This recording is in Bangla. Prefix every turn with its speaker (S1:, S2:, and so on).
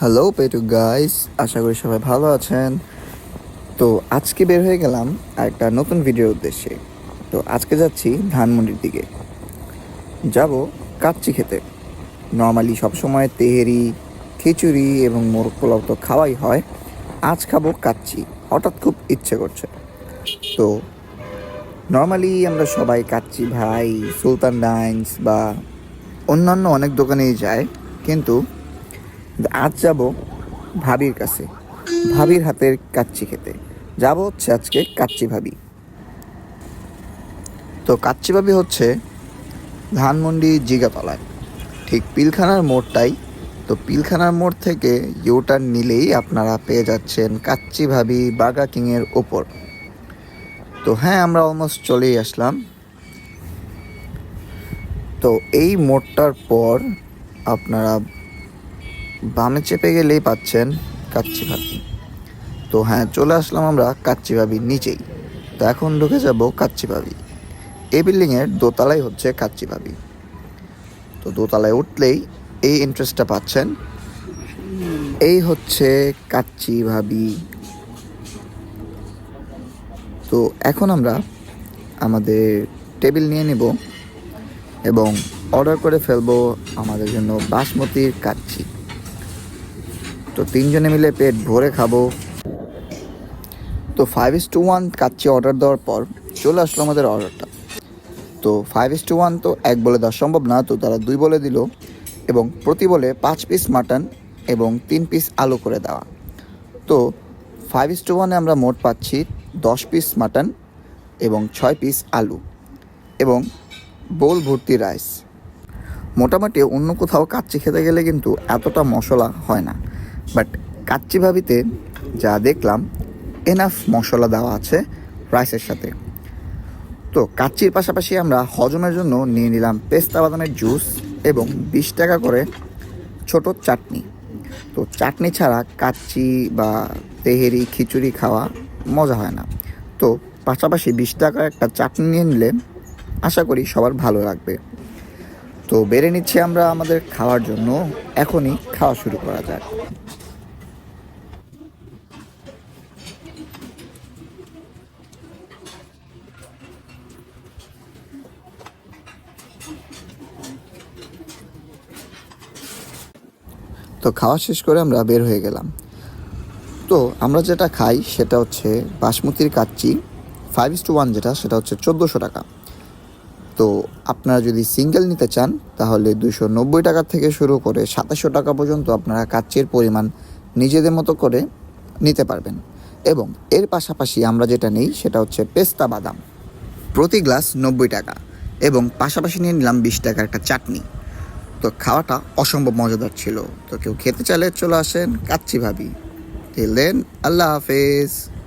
S1: হ্যালো পেটু গাইস আশা করি সবাই ভালো আছেন। তো আজকে বের হয়ে গেলাম একটা নতুন ভিডিওর উদ্দেশ্যে। তো আজকে যাচ্ছি ধানমন্ডির দিকে। যাব কাচ্চি খেতে। নর্মালি সবসময় তেহেরি, খিচুড়ি এবং মোরগ পোলাও তো খাওয়াই হয়। আজ খাব কাচ্চি। হঠাৎ খুব ইচ্ছে করছে। তো নর্মালি আমরা সবাই কাচ্চি ভাই, সুলতান ডাইন্স বা অন্যান্য অনেক দোকানেই যাই। কিন্তু আজ যাব ভাবির কাছে। ভাবির হাতের কাচ্চি খেতে। যাব হচ্ছে আজকে কাচ্চি ভাবি। তো কাচ্চি ভাবি হচ্ছে ধানমন্ডি জিগাতলায়। ঠিক পিলখানার মোড়টাই। তো পিলখানার মোড় থেকে ইউটার নিলেই আপনারা পেয়ে যাচ্ছেন কাচ্চি ভাবি বাগা কিংয়ের ওপর। তো হ্যাঁ আমরা অলমোস্ট চলেই আসলাম। তো এই মোড়টার পর আপনারা বামে চেপে গেলেই পাচ্ছেন কাচ্চি ভাবি। তো হ্যাঁ চলে আসলাম আমরা কাচ্চি ভাবির নিচেই। তো এখন ঢুকে যাব কাচ্চি ভাবি। এই বিল্ডিংয়ের দোতলাই হচ্ছে কাচ্চি ভাবি। তো দোতলায় উঠলেই এই ইন্টারেস্টটা পাচ্ছেন। এই হচ্ছে কাচ্চি ভাবি। তো এখন আমরা আমাদের টেবিল নিয়ে নেব এবং অর্ডার করে ফেলব আমাদের জন্য বাসমতির কাচ্চি। তো তিনজনে মিলে পেট ভরে খাব। তো ফাইভ ইস টু ওয়ান কাচ্চি অর্ডার দেওয়ার পর চলে আসলো আমাদের অর্ডারটা তো ফাইভ ইস টু ওয়ান তো এক বলে দেওয়া সম্ভব না, তো তারা দুই বলে দিল এবং প্রতি বলে পাঁচ পিস মাটন এবং তিন পিস আলু করে দেওয়া। তো ফাইভ ইস টু ওয়ানে আমরা মোট পাচ্ছি দশ পিস মাটন এবং ছয় পিস আলু এবং বোল ভর্তি রাইস মোটামুটি অন্য কোথাও কাচ্চি খেতে গেলে কিন্তু এতটা মশলা হয় না। বাট কাচ্চি ভাবিতে যা দেখলাম এনাফ মশলা দেওয়া আছে রাইসের সাথে। তো কাচ্চির পাশাপাশি আমরা হজমের জন্য নিয়ে নিলাম পেস্তা বাদামের জুস এবং বিশ টাকা করে ছোট চাটনি। তো চাটনি ছাড়া কাচ্চি বা তেহেরি, খিচুড়ি খাওয়া মজা হয় না। তো পাশাপাশি বিশ টাকার একটা চাটনি নিয়ে নিলে আশা করি সবার ভালো লাগবে। তো বেড়ে নিচ্ছি আমরা আমাদের খাওয়ার জন্য। এখনই খাওয়া শুরু করা যাক। তো খাওয়া শেষ করে আমরা বের হয়ে গেলাম। তো আমরা যেটা খাই সেটা হচ্ছে বাসমতির কাচ্চি ফাইভ ইস টু ওয়ান যেটা, সেটা হচ্ছে চোদ্দোশো টাকা। তো আপনারা যদি সিঙ্গেল নিতে চান, তাহলে দুশো নব্বই টাকা থেকে শুরু করে সাতাশশো টাকা পর্যন্ত আপনারা কাচ্চির পরিমাণ নিজেদের মতো করে নিতে পারবেন। এবং এর পাশাপাশি আমরা যেটা নেই, সেটা হচ্ছে পেস্তা বাদাম। প্রতি গ্লাস নব্বই টাকা। এবং পাশাপাশি নিয়ে নিলাম বিশ টাকার একটা চাটনি। তো খাওয়াটা অসম্ভব মজাদার ছিল। তো কেউ খেতে চাইলে চলে আসেন কাচ্ছি ভাবি। টিল দেন আল্লাহ হাফেজ।